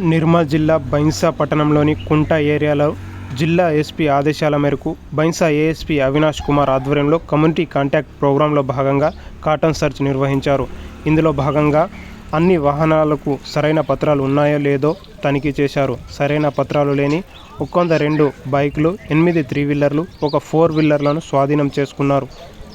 నిర్మల్ జిల్లా బైన్సా పట్టణంలోని కుంట ఏరియాలో జిల్లా ఎస్పీ ఆదేశాల మేరకు బైన్సా ఏఎస్పీ అవినాష్ కుమార్ ఆధ్వర్యంలో కమ్యూనిటీ కాంటాక్ట్ ప్రోగ్రాంలో భాగంగా కాటన్ సర్చ్ నిర్వహించారు. ఇందులో భాగంగా అన్ని వాహనాలకు సరైన పత్రాలు ఉన్నాయో లేదో తనిఖీ చేశారు. సరైన పత్రాలు లేని ఒక్కొంద రెండు బైకులు ఎనిమిది త్రీ వీలర్లు ఒక ఫోర్ వీలర్లను స్వాధీనం చేసుకున్నారు.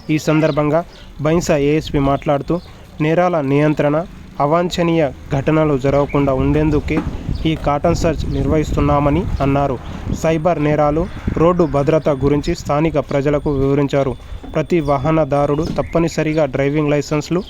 ఈ సందర్భంగా బైన్సా ఏఎస్పీ మాట్లాడుతూ నేరాల నియంత్రణ అవాంఛనీయ ఘటనలు జరగకుండా ఉండేందుకే ఈ కాటన్ సర్చ్ నిర్వహిస్తున్నామని అన్నారు. సైబర్ నేరాలు రోడ్డు భద్రత గురించి స్థానిక ప్రజలకు వివరించారు. ప్రతి వాహనదారుడు తప్పనిసరిగా డ్రైవింగ్ లైసెన్స్లు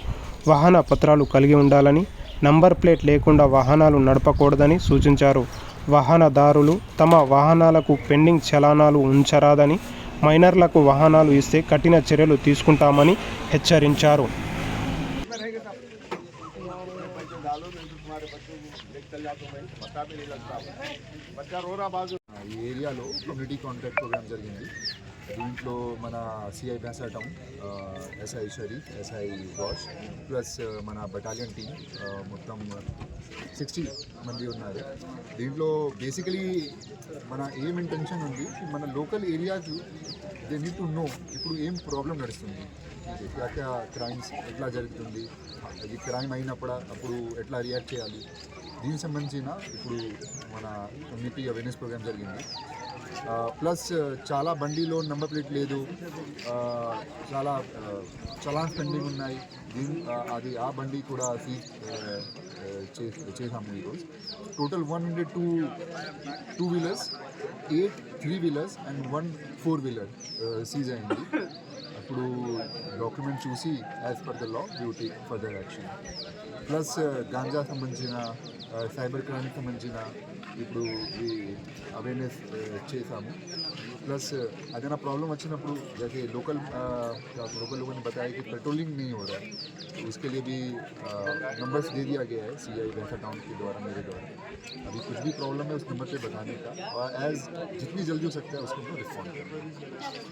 వాహన పత్రాలు కలిగి ఉండాలని నంబర్ ప్లేట్ లేకుండా వాహనాలు నడపకూడదని సూచించారు. వాహనదారులు తమ వాహనాలకు పెండింగ్ చలానాలు ఉంచరాదని మైనర్లకు వాహనాలు ఇస్తే కఠిన చర్యలు తీసుకుంటామని హెచ్చరించారు. बच्चों को देखकर जाता हूँ मैं पता भी नहीं लगता बच्चा रो रहा बाजू ఈ ఏరియాలో కమ్యూనిటీ కాంటాక్ట్ ప్రోగ్రామ్ జరిగింది. దీంట్లో మన CI Bensa town SI Sharif SI Ghosh plus మన బటాలియన్ టీం మొత్తం సిక్స్టీ మంది ఉన్నారు. దీంట్లో బేసికలీ మన ఏం ఇంటెన్షన్ ఉంది. మన లోకల్ ఏరియాకి దే నీడ్ టు నో ఇప్పుడు ఏం ప్రాబ్లం నడుస్తుంది. ఎట్లా క్రైమ్స్ ఎట్లా జరుగుతుంది? అది క్రైమ్ అయినప్పుడు అప్పుడు ఎట్లా రియాక్ట్ చేయాలి? దీనికి సంబంధించిన ఇప్పుడు మన కమ్యూనిటీ అవేర్నెస్ ప్రోగ్రామ్ జరిగింది. ప్లస్ చాలా బండిలో నెంబర్ ప్లేట్ లేదు. చాలా చాలా చలాన్స్ పెండింగ్ ఉన్నాయి. దీని అది ఆ బండి కూడా సీజ్ చేసాము ఈరోజు. Total one hundred two two wheelers eight three wheelers and one four wheeler seize అయింది. అప్పుడు డాక్యుమెంట్ చూసి as per the law duty further action plus ganja సంబంధించిన సైబర్ క్రైమ్ సంబంధించిన ఇప్పుడు ఈ అవేర్నెస్ చేసాము प्लस अगर ना प्रॉब्लम వచ్చినప్పుడు जैसे लोकल लोकल लोगों ने बताया कि पेट्रोलिंग नहीं हो रहा है तो उसके लिए भी नंबर्स दे दिया गया है सी आई वैसा टाउन के द्वारा मेरे द्वारा अभी कुछ भी प्रॉब्लम है उस नंबर पे बताने का और एज जितनी जल्दी हो सकता है उसको रिस्पॉन्ड करना